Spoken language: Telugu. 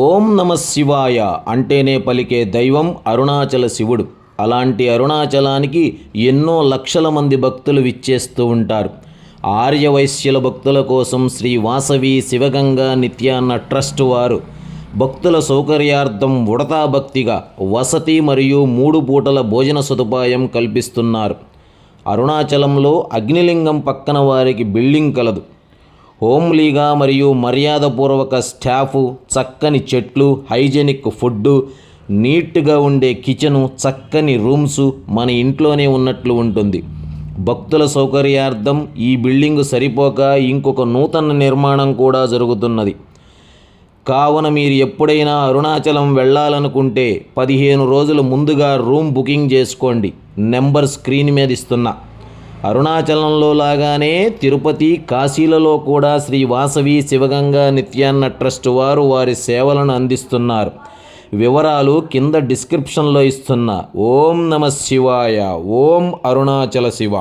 ఓం నమ శివాయ అంటేనే పలికే దైవం అరుణాచల శివుడు. అలాంటి అరుణాచలానికి ఎన్నో లక్షల మంది భక్తులు విచ్చేస్తూ ఉంటారు. ఆర్యవైశ్యుల భక్తుల కోసం శ్రీ వాసవి శివగంగా నిత్యాన్న ట్రస్ట్ వారు భక్తుల సౌకర్యార్థం ఉడతా భక్తిగా వసతి మరియు మూడు పూటల భోజన సదుపాయం కల్పిస్తున్నారు. అరుణాచలంలో అగ్నిలింగం పక్కన వారికి బిల్డింగ్ కలదు. హోమ్లీగా మరియు మర్యాదపూర్వక స్టాఫ్ చక్కని చెట్లు హైజెనిక్ ఫుడ్డు నీట్గా ఉండే కిచెను చక్కని రూమ్స్ మన ఇంట్లోనే ఉన్నట్లు ఉంటుంది. భక్తుల సౌకర్యార్థం ఈ బిల్డింగ్ సరిపోక ఇంకొక నూతన నిర్మాణం కూడా జరుగుతున్నది. కావున మీరు ఎప్పుడైనా అరుణాచలం వెళ్ళాలనుకుంటే పదిహేను రోజులు ముందుగా రూమ్ బుకింగ్ చేసుకోండి. నెంబర్ స్క్రీన్ మీద ఇస్తున్నా. అరుణాచలంలో లాగానే తిరుపతి కాశీలలో కూడా శ్రీ వాసవి శివగంగా నిత్యాన్న ట్రస్ట్ వారు వారి సేవలను అందిస్తున్నారు. వివరాలు కింద డిస్క్రిప్షన్లో ఇస్తున్నా. ఓం నమ శివాయ. ఓం అరుణాచల శివ.